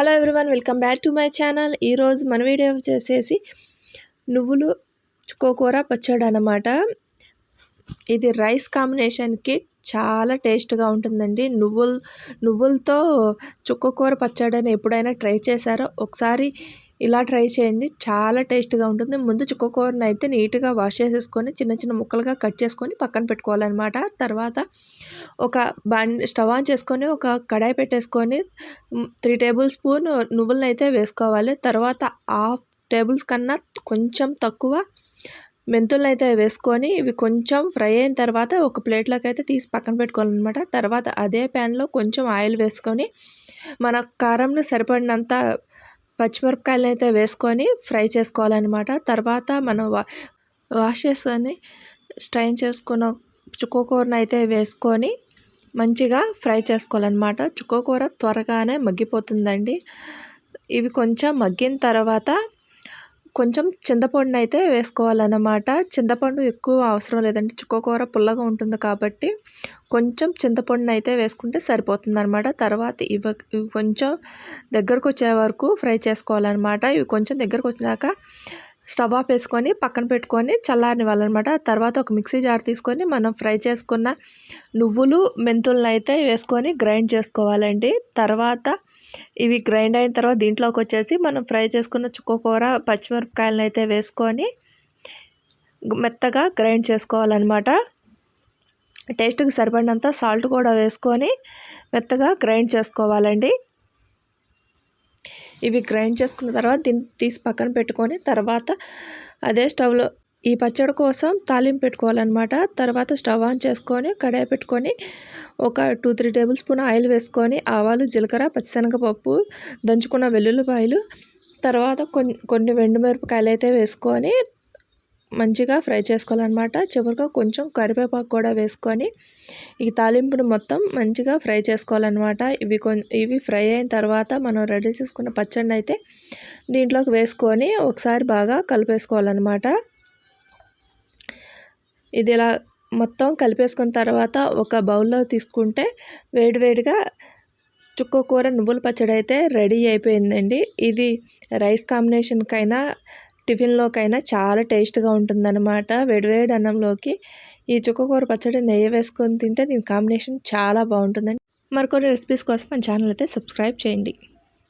Hello everyone welcome back to my channel. ఈరోజు మన video చేసేసి నువ్వులు చుక్కకూర పచ్చడి అనమాట ఇది రైస్ కాంబినేషన్కి చాలా టేస్ట్గా ఉంటుందండి. నువ్వులు నువ్వులతో చుక్కకూర పచ్చడి అని ఎప్పుడైనా ట్రై చేశారో? ఒకసారి ఇలా ట్రై చేయండి. చాలా టేస్ట్గా ఉంటుంది. ముందు చుక్కకూరని అయితే నీట్గా వాష్ చేసేసుకొని చిన్న చిన్న ముక్కలుగా కట్ చేసుకొని పక్కన పెట్టుకోవాలన్నమాట. తర్వాత ఒక బన్ స్టవ్ ఆన్ చేసుకొని ఒక కడాయి పెట్టేసుకొని త్రీ టేబుల్ స్పూన్ నువ్వులను అయితే వేసుకోవాలి. తర్వాత హాఫ్ టేబుల్స్ కన్నా కొంచెం తక్కువ మెంతులను అయితే వేసుకొని ఇవి కొంచెం ఫ్రై అయిన తర్వాత ఒక ప్లేట్లోకి అయితే తీసి పక్కన పెట్టుకోవాలన్నమాట. తర్వాత అదే ప్యాన్లో కొంచెం ఆయిల్ వేసుకొని మన కారంను సరిపడినంత పచ్చిమిరపకాయలు అయితే వేసుకొని ఫ్రై చేసుకోవాలన్నమాట. తర్వాత మనం వా వాష్ చేసుకొని స్ట్రైన్ చేసుకున్న చుక్కకూరను అయితే వేసుకొని మంచిగా ఫ్రై చేసుకోవాలన్నమాట. చుక్కకూర త్వరగానే మగ్గిపోతుందండి. ఇవి కొంచెం మగ్గిన తర్వాత కొంచెం చింతపండును అయితే వేసుకోవాలన్నమాట. చింతపండు ఎక్కువ అవసరం లేదండి. చుక్కకూర పుల్లగా ఉంటుంది కాబట్టి కొంచెం చింతపండుని అయితే వేసుకుంటే సరిపోతుందన్నమాట. తర్వాత ఇవి ఇవి కొంచెం దగ్గరకు వచ్చే వరకు ఫ్రై చేసుకోవాలన్నమాట. ఇవి కొంచెం దగ్గరకు వచ్చినాక స్టవ్ ఆఫ్ వేసుకొని పక్కన పెట్టుకొని చల్లారనివ్వాలన్నమాట తర్వాత ఒక మిక్సీ జార్ తీసుకొని మనం ఫ్రై చేసుకున్న నువ్వులు మెంతులను అయితే వేసుకొని గ్రైండ్ చేసుకోవాలండి. తర్వాత ఇవి గ్రైండ్ అయిన తర్వాత దీంట్లోకి వచ్చేసి మనం ఫ్రై చేసుకున్న చుక్కకూర పచ్చిమిరపకాయలను అయితే వేసుకొని మెత్తగా గ్రైండ్ చేసుకోవాలన్నమాట. టేస్ట్కి సరిపడినంత సాల్ట్ కూడా వేసుకొని మెత్తగా గ్రైండ్ చేసుకోవాలండి. ఇవి గ్రైండ్ చేసుకున్న తర్వాత దీన్ని తీసి పక్కన పెట్టుకొని తర్వాత అదే స్టవ్లో ఈ పచ్చడి కోసం తాలింపు పెట్టుకోవాలన్నమాట. తర్వాత స్టవ్ ఆన్ చేసుకొని కడాయి పెట్టుకొని ఒక two three tablespoon oil వేసుకొని ఆవాలు జీలకర్ర పచ్చిశనగపప్పు దంచుకున్న వెల్లుల్లిపాయలు తర్వాత కొన్ని కొన్ని మిరపకాయలు అయితే వేసుకొని మంచిగా ఫ్రై చేసుకోవాలన్నమాట. చివరిగా కొంచెం కరివేపాకు కూడా వేసుకొని ఈ తాలింపును మొత్తం మంచిగా ఫ్రై చేసుకోవాలన్నమాట. ఇవి కొం ఇవి ఫ్రై అయిన తర్వాత మనం రెడీ చేసుకున్న పచ్చడిని అయితే దీంట్లోకి వేసుకొని ఒకసారి బాగా కలిపేసుకోవాలన్నమాట. ఇది ఇలా మొత్తం కలిపేసుకున్న తర్వాత ఒక బౌల్లో తీసుకుంటే వేడివేడిగా చుక్క కూర నువ్వుల పచ్చడి అయితే రెడీ అయిపోయిందండి. ఇది రైస్ కాంబినేషన్కైనా టిఫిన్లోకైనా చాలా టేస్ట్గా ఉంటుందన్నమాట. వేడివేడి అన్నంలోకి ఈ చుక్కకూర పచ్చడి నెయ్యి వేసుకొని తింటే దీని కాంబినేషన్ చాలా బాగుంటుందండి. మరికొన్ని రెసిపీస్ కోసం మన ఛానల్ అయితే సబ్స్క్రైబ్ చేయండి.